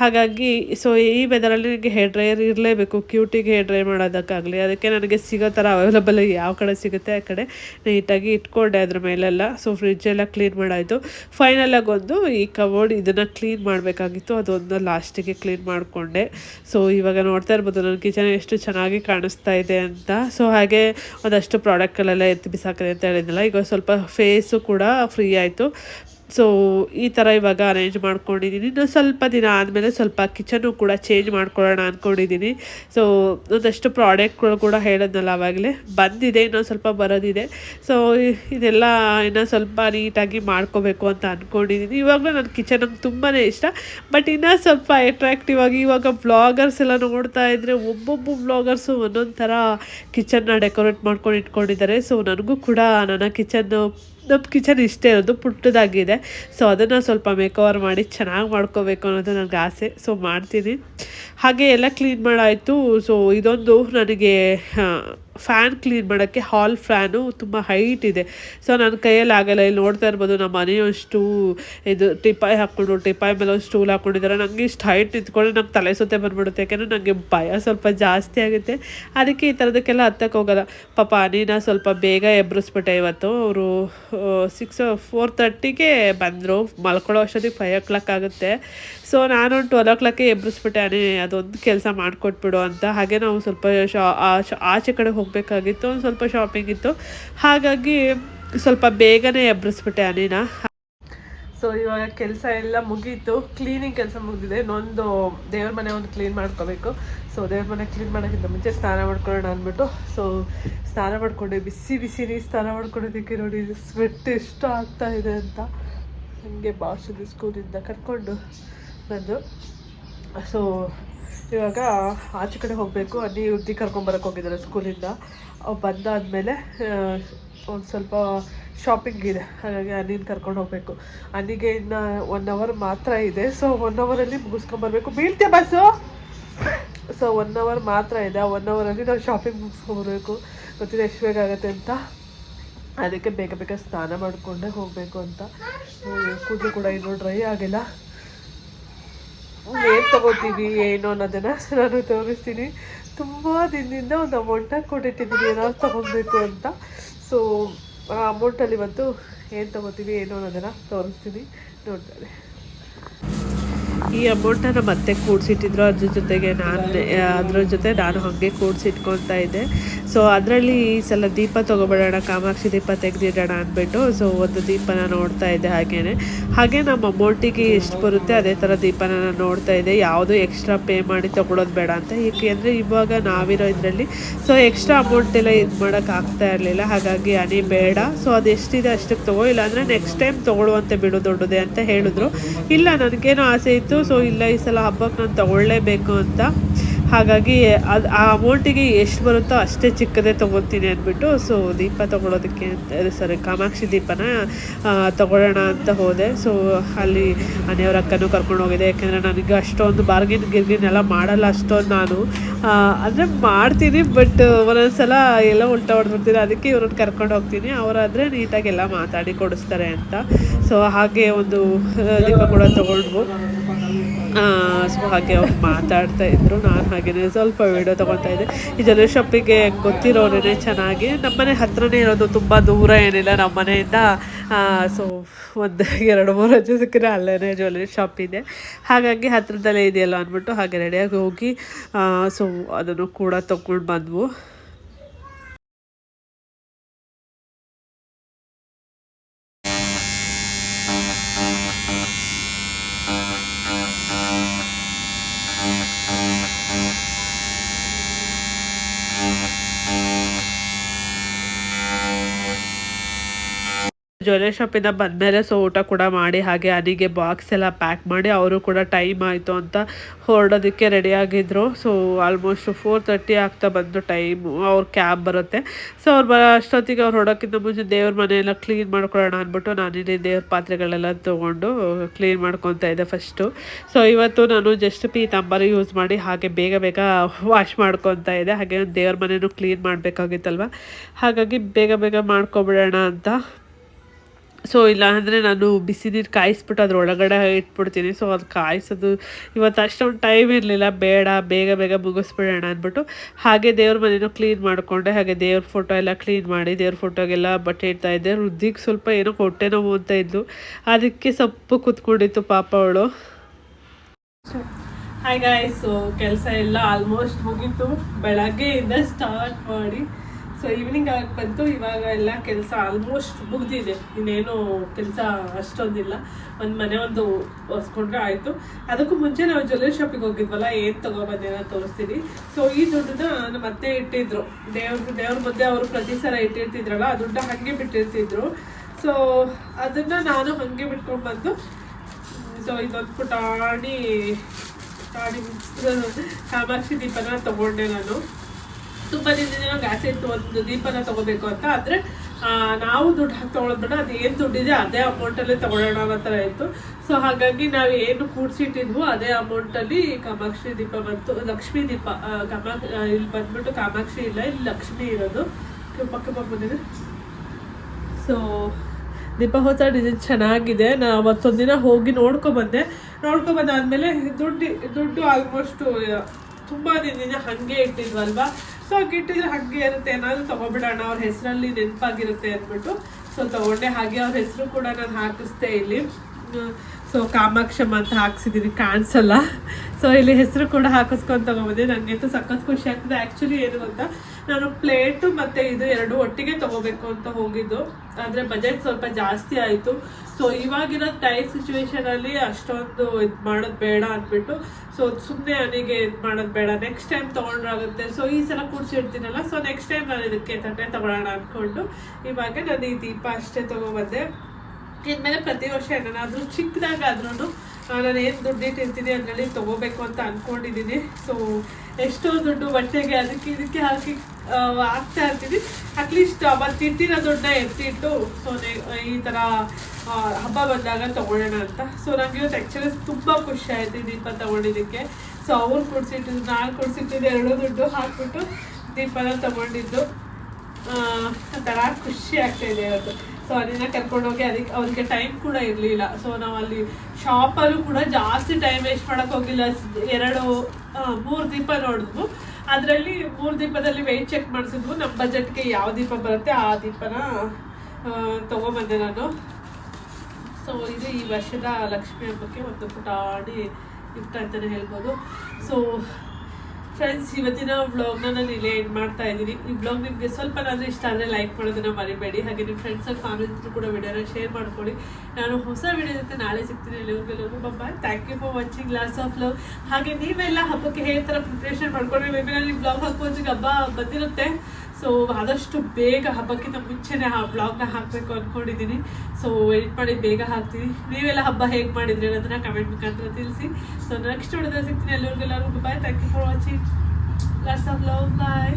ಹಾಗಾಗಿ ಸೊ ಈ ವೆದರಲ್ಲಿ ನನಗೆ ಹೇರ್ ಡ್ರೈಯರ್ ಇರಲೇಬೇಕು ಕ್ಯೂಟಿಗೆ ಹೇರ್ ಡ್ರೈ ಮಾಡೋದಕ್ಕಾಗಲಿ. ಅದಕ್ಕೆ ನನಗೆ ಸಿಗೋ ಥರ ಅವೈಲಬಲ್ ಯಾವ ಕಡೆ ಸಿಗುತ್ತೆ ಆ ಕಡೆ ನೀಟಾಗಿ ಇಟ್ಕೊಂಡೆ ಅದ್ರ ಮೇಲೆಲ್ಲ. So ಫ್ರಿಡ್ಜೆಲ್ಲ clean ಮಾಡಾಯಿತು. ಫೈನಲಾಗಿ ಒಂದು ಈ ಕಬೋರ್ಡ್ ಇದನ್ನು ಕ್ಲೀನ್ ಮಾಡಬೇಕಾಗಿತ್ತು. ಅದೊಂದು ಲಾಸ್ಟಿಗೆ ಕ್ಲೀನ್ ಮಾಡಿಕೊಂಡೆ. ಸೊ ಇವಾಗ ನೋಡ್ತಾ ಇರ್ಬೋದು ನನ್ನ ಕಿಚನ್ ಎಷ್ಟು ಚೆನ್ನಾಗಿ ಕಾಣಿಸ್ತಾ ಇದೆ ಅಂತ. ಸೊ ಹಾಗೆ ಒಂದಷ್ಟು ಪ್ರಾಡಕ್ಟ್ಗಳೆಲ್ಲ ಎತ್ತಿ ಬಿಸಾಕಿದೆ ಅಂತ ಹೇಳಿದ್ನಲ್ಲ. ಈಗ ಸ್ವಲ್ಪ ಫೇಸು ಕೂಡ ಫ್ರೀ ಆಯಿತು. ಸೊ ಈ ಥರ ಇವಾಗ ಅರೇಂಜ್ ಮಾಡ್ಕೊಂಡಿದ್ದೀನಿ ಇನ್ನು ಸ್ವಲ್ಪ ದಿನ ಆದಮೇಲೆ ಸ್ವಲ್ಪ ಕಿಚನು ಕೂಡ ಚೇಂಜ್ ಮಾಡ್ಕೊಳ್ಳೋಣ ಅಂದ್ಕೊಂಡಿದ್ದೀನಿ ಸೊ ಒಂದಷ್ಟು ಪ್ರಾಡಕ್ಟ್ಗಳು ಕೂಡ ಹೇಳಿದ್ನಲ್ಲ ಆವಾಗಲೇ ಬಂದಿದೆ, ಇನ್ನೊಂದು ಸ್ವಲ್ಪ ಬರೋದಿದೆ. ಸೊ ಇದೆಲ್ಲ ಇನ್ನೂ ಸ್ವಲ್ಪ ನೀಟಾಗಿ ಮಾಡ್ಕೋಬೇಕು ಅಂತ ಅಂದ್ಕೊಂಡಿದ್ದೀನಿ ಇವಾಗಲೂ ನನ್ನ ಕಿಚನ್ ನಂಗೆ ತುಂಬಾ ಇಷ್ಟ. ಬಟ್ ಇನ್ನೂ ಸ್ವಲ್ಪ ಅಟ್ರಾಕ್ಟಿವ್ ಆಗಿ ಇವಾಗ ಬ್ಲಾಗರ್ಸ್ ಎಲ್ಲ ನೋಡ್ತಾ ಇದ್ದರೆ ಒಬ್ಬೊಬ್ಬ ಬ್ಲಾಗರ್ಸು ಒಂದೊಂದು ಥರ ಕಿಚನ್ನ ಡೆಕೋರೇಟ್ ಮಾಡ್ಕೊಂಡು ಇಟ್ಕೊಂಡಿದ್ದಾರೆ. ಸೊ ನನಗೂ ಕೂಡ ನನ್ನ ಕಿಚನ್ನು ನಮ್ಮ ಕಿಚನ್ ಇಷ್ಟೇ ಇರೋದು, ಪುಟ್ಟದಾಗಿದೆ. ಸೊ ಅದನ್ನು ಸ್ವಲ್ಪ ಮೇಕವರ್ ಮಾಡಿ ಚೆನ್ನಾಗಿ ಮಾಡ್ಕೋಬೇಕು ಅನ್ನೋದು ನನಗೆ ಆಸೆ. ಸೊ ಮಾಡ್ತೀನಿ. ಹಾಗೆ ಎಲ್ಲ ಕ್ಲೀನ್ ಮಾಡಾಯಿತು. ಸೊ ಇದೊಂದು ನನಗೆ ಫ್ಯಾನ್ ಕ್ಲೀನ್ ಮಾಡೋಕ್ಕೆ ಹಾಲ್ ಫ್ಯಾನು ತುಂಬ ಹೈಟ್ ಇದೆ. ಸೊ ನನ್ನ ಕೈಯಲ್ಲಿ ಆಗಲ್ಲ. ಇಲ್ಲಿ ನೋಡ್ತಾ ಇರ್ಬೋದು ನಮ್ಮ ಮನೆಯಷ್ಟು ಇದು ಟಿಪಾಯ್ ಹಾಕ್ಕೊಂಡು, ಟಿಪಾಯ್ ಮೇಲೆ ಒಂದು ಸ್ಟೂಲ್ ಹಾಕ್ಕೊಂಡಿದ್ದಾರೆ. ನನಗೆ ಇಷ್ಟು ಹೈಟ್ ನಿಂತ್ಕೊಂಡು ನಂಗೆ ತಲೆ ಸುತ್ತೆ ಬಂದ್ಬಿಡುತ್ತೆ. ಯಾಕೆಂದರೆ ನನಗೆ ಭಯ ಸ್ವಲ್ಪ ಜಾಸ್ತಿ ಆಗುತ್ತೆ. ಅದಕ್ಕೆ ಈ ಥರದಕ್ಕೆಲ್ಲ ಹತ್ತಕ್ಕೆ ಹೋಗಲ್ಲ. ಪಾಪ ಅನಿನ ಸ್ವಲ್ಪ ಬೇಗ ಎಬ್ಬರಿಸ್ಬಿಟ್ಟೆ ಇವತ್ತು. ಅವರು ಸಿಕ್ಸ್ ಫೋರ್ ತರ್ಟಿಗೆ ಬಂದರು. ಮಲ್ಕೊಳ್ಳೋ ಅಷ್ಟೊತ್ತಿಗೆ ಫೈವ್ ಓ ಕ್ಲಾಕ್ ಆಗುತ್ತೆ. ಸೊ ನಾನು ಟ್ವೆಲ್ ಓ ಕ್ಲಾಕ್ಗೆ ಎಬ್ಬರಿಸ್ಬಿಟ್ಟೆ ಅನಿ, ಅದೊಂದು ಕೆಲಸ ಮಾಡಿಕೊಟ್ಬಿಡು ಅಂತ. ಹಾಗೆ ನಾವು ಸ್ವಲ್ಪ ಶಾ ಆಚೆ ಕಡೆ ಹೋಗಬೇಕಾಗಿತ್ತು, ಒಂದು ಸ್ವಲ್ಪ ಶಾಪಿಂಗ್ ಇತ್ತು. ಹಾಗಾಗಿ ಸ್ವಲ್ಪ ಬೇಗನೆ ಎಬ್ಬರಿಸ್ಬಿಟ್ಟೆ ಅನಿನ. ಸೊ ಇವಾಗ ಕೆಲಸ ಎಲ್ಲ ಮುಗೀತು. ಕ್ಲೀನಿಂಗ್ ಕೆಲಸ ಮುಗಿದಿದೆ. ಇನ್ನೊಂದು ದೇವ್ರ ಮನೆ ಒಂದು ಕ್ಲೀನ್ ಮಾಡ್ಕೋಬೇಕು. ಸೊ ದೇವ್ರ ಮನೆ ಕ್ಲೀನ್ ಮಾಡೋಕ್ಕಿಂತ ಮುಂಚೆ ಸ್ನಾನ ಮಾಡ್ಕೊಳ್ಳೋಣ ಅಂದ್ಬಿಟ್ಟು. ಸೊ ಸ್ನಾನ ಮಾಡ್ಕೊಂಡೆ, ಬಿಸಿ ಬಿಸಿ ನೀರು ಸ್ನಾನ ಮಾಡ್ಕೊಳೋದಕ್ಕೆ ನೋಡಿ ಸ್ವೆಟ್ ಎಷ್ಟು ಆಗ್ತಾ ಇದೆ ಅಂತ. ಹಂಗೆ ಭಾಷೆ ಸ್ಕೂಲಿಂದ ಕರ್ಕೊಂಡು ಬಂದು. ಸೊ ಇವಾಗ ಆಚೆ ಕಡೆ ಹೋಗಬೇಕು. ಅಲ್ಲಿ ಉದ್ದಿ ಕರ್ಕೊಂಬರಕ್ಕೆ ಹೋಗಿದ್ದಾರೆ ಸ್ಕೂಲಿಂದ. ಬಂದಾದ ಬಂದಾದಮೇಲೆ ಒಂದು ಸ್ವಲ್ಪ ಶಾಪಿಂಗ್ ಇದೆ. ಹಾಗಾಗಿ ಅಲ್ಲಿಂದ ಕರ್ಕೊಂಡು ಹೋಗಬೇಕು. ಅನಿಗೆ ಇನ್ನು ಒನ್ ಅವರ್ ಮಾತ್ರ ಇದೆ. ಸೊ ಒನ್ ಅವರಲ್ಲಿ ಮುಗಿಸ್ಕೊಂಬರ್ಬೇಕು ಬೀಳ್ತೆ ಬಸ್ಸು ಸೊ ಒನ್ ಅವರ್ ಮಾತ್ರ ಇದೆ. ಒನ್ ಅವರಲ್ಲಿ ನಾವು ಶಾಪಿಂಗ್ ಮುಗಿಸ್ಕೊಂಬರ್ಬೇಕು ಗೊತ್ತಿದೆ ಎಷ್ಟು ಬೇಗ ಆಗುತ್ತೆ ಅಂತ. ಅದಕ್ಕೆ ಬೇಗ ಬೇಗ ಸ್ನಾನ ಮಾಡಿಕೊಂಡೇ ಹೋಗಬೇಕು ಅಂತ. ಕೂದಲು ಕೂಡ ಇನ್ನೂ ಡ್ರೈ ಆಗಿಲ್ಲ. ಏನು ತಗೋತೀವಿ, ಏನು ಅನ್ನೋದನ್ನು ನಾನು ತೋರಿಸ್ತೀನಿ. ತುಂಬ ದಿನದಿಂದ ಒಂದು ಅಮೌಂಟ ಕೊಟ್ಟಿಟ್ಟಿದ್ದೀನಿ ಏನಾದ್ರು ತಗೋಬೇಕು ಅಂತ. ಸೊ ಆ ಅಮೌಂಟಲ್ಲಿ ಇವತ್ತು ಏನು ತಗೋತೀವಿ, ಏನು ಅನ್ನೋದನ್ನು ತೋರಿಸ್ತೀನಿ. ನೋಡ್ತಾರೆ ಈ ಅಮೌಂಟನ್ನು ಮತ್ತೆ ಕೂಡಿಸಿಟ್ಟಿದ್ರು. ಅದ್ರ ಜೊತೆಗೆ ನಾನು ಅದ್ರ ಜೊತೆ ನಾನು ಹಾಗೆ ಕೂಡಿಸಿಟ್ಕೊತಾ ಇದ್ದೆ. ಸೊ ಅದರಲ್ಲಿ ಈ ಸಲ ದೀಪ ತೊಗೊಬಿಡೋಣ ಕಾಮಾಕ್ಷಿ ದೀಪ ತೆಗೆದಿಡೋಣ ಅಂದ್ಬಿಟ್ಟು ಸೊ ಒಂದು ದೀಪನ ನೋಡ್ತಾ ಇದ್ದೆ ಹಾಗೇ ಹಾಗೆ ನಮ್ಮ ಅಮೌಂಟಿಗೆ ಎಷ್ಟು ಬರುತ್ತೆ, ಅದೇ ಥರ ದೀಪನ ನಾನು ನೋಡ್ತಾ ಇದ್ದೆ. ಯಾವುದು ಎಕ್ಸ್ಟ್ರಾ ಪೇ ಮಾಡಿ ತೊಗೊಳೋದು ಬೇಡ ಅಂತ. ಏಕೆಂದರೆ ಇವಾಗ ನಾವಿರೋ ಇದರಲ್ಲಿ ಸೊ ಎಕ್ಸ್ಟ್ರಾ ಅಮೌಂಟ್ ಎಲ್ಲ ಇದು ಮಾಡೋಕ್ಕಾಗ್ತಾ ಇರಲಿಲ್ಲ. ಹಾಗಾಗಿ ಅನಿ ಬೇಡ. ಸೊ ಅದು ಎಷ್ಟಿದೆ ಅಷ್ಟಕ್ಕೆ ತಗೋ. ಇಲ್ಲ ಅಂದರೆ ನೆಕ್ಸ್ಟ್ ಟೈಮ್ ತೊಗೊಳ್ಳುವಂತೆ ಬಿಡು ದೊಡ್ಡದೆ ಅಂತ ಹೇಳಿದ್ರು. ಇಲ್ಲ, ನನಗೇನೋ ಆಸೆ ಇತ್ತು. ಸೊ ಇಲ್ಲ, ಈ ಸಲ ಹಬ್ಬಕ್ಕೆ ನಾನು ತಗೊಳ್ಳೇಬೇಕು ಅಂತ. ಹಾಗಾಗಿ ಅದು ಆ ಅಮೌಂಟಿಗೆ ಎಷ್ಟು ಬರುತ್ತೋ ಅಷ್ಟೇ ಚಿಕ್ಕದೇ ತೊಗೊತೀನಿ ಅಂದ್ಬಿಟ್ಟು ಸೊ ದೀಪ ತೊಗೊಳೋದಕ್ಕೆ ಅಂತ ಸಾರಿ ಕಾಮಾಕ್ಷಿ ದೀಪನ ತೊಗೊಳ್ಳೋಣ ಅಂತ ಹೋದೆ. ಸೊ ಅಲ್ಲಿ ಮನೆಯವ್ರ ಅಕ್ಕನೂ ಕರ್ಕೊಂಡು ಹೋಗಿದೆ. ಯಾಕೆಂದರೆ ನನಗೆ ಅಷ್ಟೊಂದು ಬಾರ್ಗಿನ್ ಗಿರ್ಗಿನ್ ಎಲ್ಲ ಮಾಡಲ್ಲ ಅಷ್ಟೊಂದು ನಾನು. ಅಂದರೆ ಮಾಡ್ತೀನಿ ಬಟ್ ಒಂದೊಂದ್ಸಲ ಎಲ್ಲ ಉಲ್ಟಾ ಹೊಡೆದ್ಬಿಡ್ತೀನಿ. ಅದಕ್ಕೆ ಇವ್ರನ್ನ ಕರ್ಕೊಂಡು ಹೋಗ್ತೀನಿ. ಅವರಾದರೆ ನೀಟಾಗಿ ಎಲ್ಲ ಮಾತಾಡಿ ಕೊಡಿಸ್ತಾರೆ ಅಂತ. ಸೊ ಹಾಗೆ ಒಂದು ದೀಪ ಕೂಡ ತೊಗೊಂಡ್ವು. ಸೊ ಹಾಗೆ ಅವ್ರು ಮಾತಾಡ್ತಾ ಇದ್ರು. ನಾನು ಹಾಗೇನೆ ಸ್ವಲ್ಪ ವಿಡಿಯೋ ತೊಗೊಳ್ತಾ ಇದ್ದೆ. ಈ ಜನ ಶಾಪಿಗೆ ಗೊತ್ತಿರೋರೇ ಚೆನ್ನಾಗಿ. ನಮ್ಮನೆ ಹತ್ರನೇ ಇರೋದು ತುಂಬ ದೂರ ಏನಿಲ್ಲ ನಮ್ಮ ಮನೆಯಿಂದ ಸೊ ಒಂದು ಎರಡು ಮೂರು ರಜೆ ಸಿಕ್ಕರೆ ಅಲ್ಲೇ ಜ್ಯುವೆಲ್ಲರಿ ಶಾಪ್ ಇದೆ. ಹಾಗಾಗಿ ಹತ್ರದಲ್ಲೇ ಇದೆಯಲ್ಲ ಅಂದ್ಬಿಟ್ಟು ಹಾಗೆ ರೆಡಿಯಾಗಿ ಹೋಗಿ ಸೊ ಅದನ್ನು ಕೂಡ ತೊಗೊಂಡು ಬಂದ್ವು. ಜ್ಯುವೆಲ್ಲರಿ ಶಾಪಿಂದ ಬಂದಮೇಲೆ ಸೊ ಊಟ ಕೂಡ ಮಾಡಿ, ಹಾಗೆ ಅನಿಗೆ ಬಾಕ್ಸ್ ಎಲ್ಲ ಪ್ಯಾಕ್ ಮಾಡಿ, ಅವರು ಕೂಡ ಟೈಮ್ ಆಯಿತು ಅಂತ ಹೊರಡೋದಕ್ಕೆ ರೆಡಿಯಾಗಿದ್ದರು ಸೊ ಆಲ್ಮೋಸ್ಟ್ ಫೋರ್ ತರ್ಟಿ ಆಗ್ತಾ ಬಂದು ಟೈಮು ಅವ್ರ ಕ್ಯಾಬ್ ಬರುತ್ತೆ. ಸೊ ಅವ್ರು ಬರೋ ಅಷ್ಟೊತ್ತಿಗೆ ಅವ್ರು ಹೊಡೋಕ್ಕಿಂತ ಮುಂಚೆ ದೇವ್ರ ಮನೆಯೆಲ್ಲ ಕ್ಲೀನ್ ಮಾಡ್ಕೊಳ್ಳೋಣ ಅಂದ್ಬಿಟ್ಟು ನಾನಿಲ್ಲಿ ದೇವ್ರ ಪಾತ್ರೆಗಳೆಲ್ಲ ತೊಗೊಂಡು ಕ್ಲೀನ್ ಮಾಡ್ಕೊತಾ ಇದ್ದೆ ಫಸ್ಟು ಸೊ ಇವತ್ತು ನಾನು ಜಸ್ಟ್ ಪೀತಾಂಬರಿ ಯೂಸ್ ಮಾಡಿ, ಹಾಗೆ ಬೇಗ ಬೇಗ ವಾಶ್ ಮಾಡ್ಕೊತಾ ಇದ್ದೆ. ಹಾಗೆ ದೇವ್ರ ಮನೆಯೂ ಕ್ಲೀನ್ ಮಾಡಬೇಕಾಗಿತ್ತಲ್ವ? ಹಾಗಾಗಿ ಬೇಗ ಬೇಗ ಮಾಡ್ಕೊಬಿಡೋಣ ಅಂತ ಸೊ ಇಲ್ಲ ಅಂದರೆ ನಾನು ಬಿಸಿ ನೀರು ಕಾಯಿಸ್ಬಿಟ್ಟು ಅದ್ರ ಒಳಗಡೆ ಇಟ್ಬಿಡ್ತೀನಿ. ಸೊ ಅದು ಕಾಯಿಸೋದು ಇವತ್ತು ಅಷ್ಟೊಂದು ಟೈಮ್ ಇರಲಿಲ್ಲ. ಬೇಡ, ಬೇಗ ಬೇಗ ಮುಗಿಸ್ಬಿಡೋಣ ಅಂದ್ಬಿಟ್ಟು ಹಾಗೆ ದೇವ್ರ ಮನೇನೂ ಕ್ಲೀನ್ ಮಾಡಿಕೊಂಡೆ. ಹಾಗೆ ದೇವ್ರ ಫೋಟೋ ಎಲ್ಲ ಕ್ಲೀನ್ ಮಾಡಿ, ದೇವ್ರ ಫೋಟೋಗೆಲ್ಲ ಬಟ್ಟೆ ಇಡ್ತಾ ಇದ್ದೆ. ವೃದ್ಧಿಗೆ ಸ್ವಲ್ಪ ಏನೋ ಹೊಟ್ಟೆ ನೋವು ಅಂತ ಇದ್ದು ಅದಕ್ಕೆ ಸೊಪ್ಪು ಕೂತ್ಕೊಂಡಿತ್ತು ಪಾಪ ಅವಳು. ಹಾಯ್ ಗಾಯ್ಸು ಕೆಲಸ ಎಲ್ಲ ಆಲ್ಮೋಸ್ಟ್ ಮುಗೀತು. ಬೆಳಗ್ಗೆಯಿಂದ ಸ್ಟಾರ್ಟ್ ಮಾಡಿ ಸೊ ಈವ್ನಿಂಗ್ ಆಗಿ ಬಂತು. ಇವಾಗ ಎಲ್ಲ ಕೆಲಸ ಆಲ್ಮೋಸ್ಟ್ ಮುಗ್ದಿದೆ. ಇನ್ನೇನು ಕೆಲಸ ಅಷ್ಟೊಂದಿಲ್ಲ. ಒಂದು ಮನೆ ಒಂದು ಹೊಸ್ಕೊಂಡ್ರೆ ಆಯಿತು. ಅದಕ್ಕೂ ಮುಂಚೆ ನಾವು ಜ್ಯುವೆಲ್ಲರಿ ಶಾಪಿಗೆ ಹೋಗಿದ್ವಲ್ಲ, ಏನು ತೊಗೊಬಂದೆ ಅಂತ ತೋರಿಸ್ತೀನಿ ಸೊ ಈ ದುಡ್ಡನ್ನ ನಮ್ಮ ಅತ್ತೆ ಇಟ್ಟಿದ್ರು. ದೇವ್ರ ದೇವ್ರ ಮಧ್ಯೆ ಅವರು ಪ್ರತಿ ಸಲ ಇಟ್ಟಿರ್ತಿದ್ರಲ್ಲ, ಆ ದುಡ್ಡ ಹಾಗೆ ಬಿಟ್ಟಿರ್ತಿದ್ರು. ಸೊ ಅದನ್ನ ನಾನು ಹಾಗೆ ಬಿಟ್ಕೊಂಡು ಬಂದು ಸೊ ಇದೊಂದು ಪುಟಾಣಿ, [LAUGHS] ಕಾಮಾಕ್ಷಿ ದೀಪನ ತಗೊಂಡೆ ನಾನು. ತುಂಬ ದಿನ ನಂಗೆ ಆಸೆ ಇತ್ತು ಒಂದು ದೀಪನ ತಗೋಬೇಕು ಅಂತ. ಆದರೆ ನಾವು ದುಡ್ಡು ಹಾಕಿ ತೊಗೊಳೋದ್ಬೇಡ ಅದು ಏನು ದುಡ್ಡಿದೆ ಅದೇ ಅಮೌಂಟಲ್ಲೇ ತಗೊಳ್ಳೋಣ ಅನ್ನೋ ಥರ ಇತ್ತು. ಸೊ ಹಾಗಾಗಿ ನಾವು ಏನು ಕೂಡ್ಸಿಟ್ಟಿದ್ವು ಅದೇ ಅಮೌಂಟಲ್ಲಿ ಕಾಮಾಕ್ಷಿ ದೀಪ ಬಂತು. ಲಕ್ಷ್ಮೀ ದೀಪ ಕಾಮಾ ಇಲ್ಲಿ ಬಂದ್ಬಿಟ್ಟು ಕಾಮಾಕ್ಷಿ ಇಲ್ಲ, ಇಲ್ಲಿ ಲಕ್ಷ್ಮಿ ಇರೋದು. ಪಕ್ಕ ಬಂದಿದೆ. ಸೊ ದೀಪ ಹೊಸ ಡಿಸೈನ್ ಚೆನ್ನಾಗಿದೆ. ನಾ ಮತ್ತೊಂದು ದಿನ ಹೋಗಿ ನೋಡ್ಕೊಬಂದೆ ನೋಡ್ಕೊಬಂದಾದ್ಮೇಲೆ ದುಡ್ಡು ದುಡ್ಡು ಆಲ್ಮೋಸ್ಟು ತುಂಬ ದಿನ ಹಾಗೆ ಇಟ್ಟಿದ್ವಲ್ವಾ? ಸೊ ಗಿಟ್ಟಿದ್ರೆ ಹಾಗೆ ಇರುತ್ತೆ. ಏನಾದ್ರು ತಗೋಬಿಡೋಣ, ಅವ್ರ ಹೆಸರಲ್ಲಿ ನೆನಪಾಗಿರುತ್ತೆ ಅಂದ್ಬಿಟ್ಟು. ಸೊ, ತಗೊಂಡೆ. ಹಾಗೆ ಅವ್ರ ಹೆಸರು ಕೂಡ ನಾನು ಹಾಕಿಸ್ದೆ ಇಲ್ಲಿ. ಸೊ ಕಾಮಾಕ್ಷಮ್ಮ ಅಂತ ಹಾಕ್ಸಿದ್ದೀನಿ ಕಾಣಿಸಲ್ಲ. ಸೊ ಇಲ್ಲಿ ಹೆಸರು ಕೂಡ ಹಾಕಿಸ್ಕೊಂಡು ತಗೊಂಬಂದೆ. ನನಗಂತೂ ಸಖತ್ ಖುಷಿ ಆಗ್ತದೆ. ಆ್ಯಕ್ಚುಲಿ ಏನು ಅಂತ, ನಾನು ಪ್ಲೇಟು ಮತ್ತು ಇದು ಎರಡು ಒಟ್ಟಿಗೆ ತಗೋಬೇಕು ಅಂತ ಹೋಗಿದ್ದು. ಆದರೆ ಬಜೆಟ್ ಸ್ವಲ್ಪ ಜಾಸ್ತಿ ಆಯಿತು. ಸೊ ಇವಾಗಿನ ಟೈಟ್ ಸಿಚುವೇಶನಲ್ಲಿ ಅಷ್ಟೊಂದು ಇದು ಮಾಡೋದು ಬೇಡ ಅಂದ್ಬಿಟ್ಟು ಸೊ ಸುಮ್ಮನೆ ನನಗೆ ಇದು ಮಾಡೋದು ಬೇಡ. Next time ತೊಗೊಂಡ್ರಾಗುತ್ತೆ. ಸೊ ಈ ಸಲ ಕೂಡ್ಸಿಡ್ತೀನಲ್ಲ. ಸೊ ನೆಕ್ಸ್ಟ್ ಟೈಮ್ ನಾನು ಇದಕ್ಕೆ ತಟ್ಟೆ ತಗೊಳೋಣ ಅಂದ್ಕೊಂಡು ಇವಾಗ ನಾನು ಈ ದೀಪ ಅಷ್ಟೇ ತೊಗೊಬಂದೆ. ಇನ್ಮೇಲೆ ಪ್ರತಿ ವರ್ಷ ಏನಾದರೂ ಚಿಕ್ಕದಾಗಾದ್ರೂ ನಾನು ಏನು ದುಡ್ಡು ಇಟ್ಟಿರ್ತೀನಿ ಅದರಲ್ಲಿ ತೊಗೋಬೇಕು ಅಂತ ಅಂದ್ಕೊಂಡಿದ್ದೀನಿ ಸೊ ಎಷ್ಟೋ ದುಡ್ಡು ಬಟ್ಟೆಗೆ ಅದಕ್ಕೆ ಇದಕ್ಕೆ ಹಾಕಿ ಹಾಕ್ತಾ ಇರ್ತೀನಿ. ಅಟ್ಲೀಸ್ಟ್ ಮತ್ತೆ ಇಟ್ಟಿರೋ ದುಡ್ಡನ್ನ ಎತ್ತಿಟ್ಟು ಸೊ ಈ ಥರ ಹಬ್ಬ ಬಂದಾಗ ತೊಗೊಳ್ಳೋಣ ಅಂತ. ಸೊ ನನಗೆ ಇವತ್ತು ಆ್ಯಕ್ಚುಲಿ ತುಂಬ ಖುಷಿ ಆಯಿತು ದೀಪ ತೊಗೊಂಡಿದ್ದಕ್ಕೆ. ಸೊ ಅವ್ರು ಕೊಡ್ಸಿಟ್ಟಿದ್ದು ನಾನು ಕೊಡ್ಸಿಟ್ಟಿದ್ದು ಎರಡೂ ದುಡ್ಡು ಹಾಕ್ಬಿಟ್ಟು ದೀಪನ ತೊಗೊಂಡಿದ್ದು. ಒಂಥರ ಖುಷಿ ಆಗ್ತಾ ಇದೆ ಇವತ್ತು. ಸೊ ಅದನ್ನ ಕರ್ಕೊಂಡೋಗಿ ಅದಕ್ಕೆ ಅವ್ರಿಗೆ ಟೈಮ್ ಕೂಡ ಇರಲಿಲ್ಲ. ಸೊ ನಾವು ಅಲ್ಲಿ ಶಾಪಲ್ಲೂ ಕೂಡ ಜಾಸ್ತಿ ಟೈಮ್ ವೇಸ್ಟ್ ಮಾಡೋಕೆ ಹೋಗಿಲ್ಲ. ಎರಡು ಮೂರು ದೀಪ ನೋಡಿದ್ವು. ಅದರಲ್ಲಿ ಮೂರು ದೀಪದಲ್ಲಿ ವೆಯ್ಟ್ ಚೆಕ್ ಮಾಡಿಸಿದ್ವು. ನಮ್ಮ ಬಜೆಟ್ಗೆ ಯಾವ ದೀಪ ಬರುತ್ತೆ ಆ ದೀಪನ ತೊಗೊಂಬಂದೆ ನಾನು. ಸೊ ಇದು ಈ ವರ್ಷದ ಲಕ್ಷ್ಮಿ ಹಬ್ಬಕ್ಕೆ ಒಂದು ಪುಟಾಡಿ ಗಿಫ್ಟ್ ಅಂತಲೇ ಹೇಳ್ಬೋದು. ಸೊ ಫ್ರೆಂಡ್ಸ್ ಇವತ್ತಿನ ಬ್ಲಾಗ್ನ ನಾನು ಇಲ್ಲೇ ಎಂಡ್ ಮಾಡ್ತಾ ಇದ್ದೀನಿ. ಈ ವ್ಲಾಗ್ ನಿಮಗೆ ಸ್ವಲ್ಪನಾದ್ರೂ ಇಷ್ಟ ಆದರೆ ಲೈಕ್ ಮಾಡೋದನ್ನ ಮರಿಬೇಡಿ. ಹಾಗೆ ನಿಮ್ಮ ಫ್ರೆಂಡ್ಸ್ ಆ್ಯಂಡ್ ಫ್ಯಾಮಿಲಿ ಜೊತೆ ಕೂಡ ವಿಡಿಯೋನ ಶೇರ್ ಮಾಡ್ಕೊಳ್ಳಿ. ನಾನು ಹೊಸ ವಿಡಿಯೋ ಜೊತೆ ನಾಳೆ ಸಿಗ್ತೀನಿ ಎಲ್ಲರಿಗೆಲ್ಲರಿಗೂ. Bye thank you for watching lots of love ಹಾಗೆ ನೀವೆಲ್ಲ ಹಬ್ಬಕ್ಕೆ ಹೇಗೆ ಥರ ಪ್ರಿಪ್ರೇಷನ್ ಮಾಡ್ಕೊಂಡ್ರೆ ಮೇಬಿ ನಾನು ಈ ಬ್ಲಾಗ್ ಹಾಕೋಜಿಗೆ ಹಬ್ಬ ಬಂದಿರುತ್ತೆ. ಸೊ ಆದಷ್ಟು ಬೇಗ ಹಬ್ಬಕ್ಕಿಂತ ಮುಂಚೆನೇ ಆ ಬ್ಲಾಗ್ನ ಹಾಕಬೇಕು ಅಂದ್ಕೊಂಡಿದ್ದೀನಿ ಸೊ ಎಡಿಟ್ ಮಾಡಿ ಬೇಗ ಹಾಕ್ತೀನಿ. ನೀವೆಲ್ಲ ಹಬ್ಬ ಹೇಗೆ ಮಾಡಿದ್ರಿ ಅನ್ನೋದನ್ನ ಕಮೆಂಟ್ ಮುಖಾಂತರ ತಿಳಿಸಿ. ಸೊ ನೆಕ್ಸ್ಟ್ ನೋಡಿದ್ರೆ ಸಿಗ್ತೀನಿ ಎಲ್ಲರಿಗೆಲ್ಲರಿಗೂ bye thank you for watching last of love bye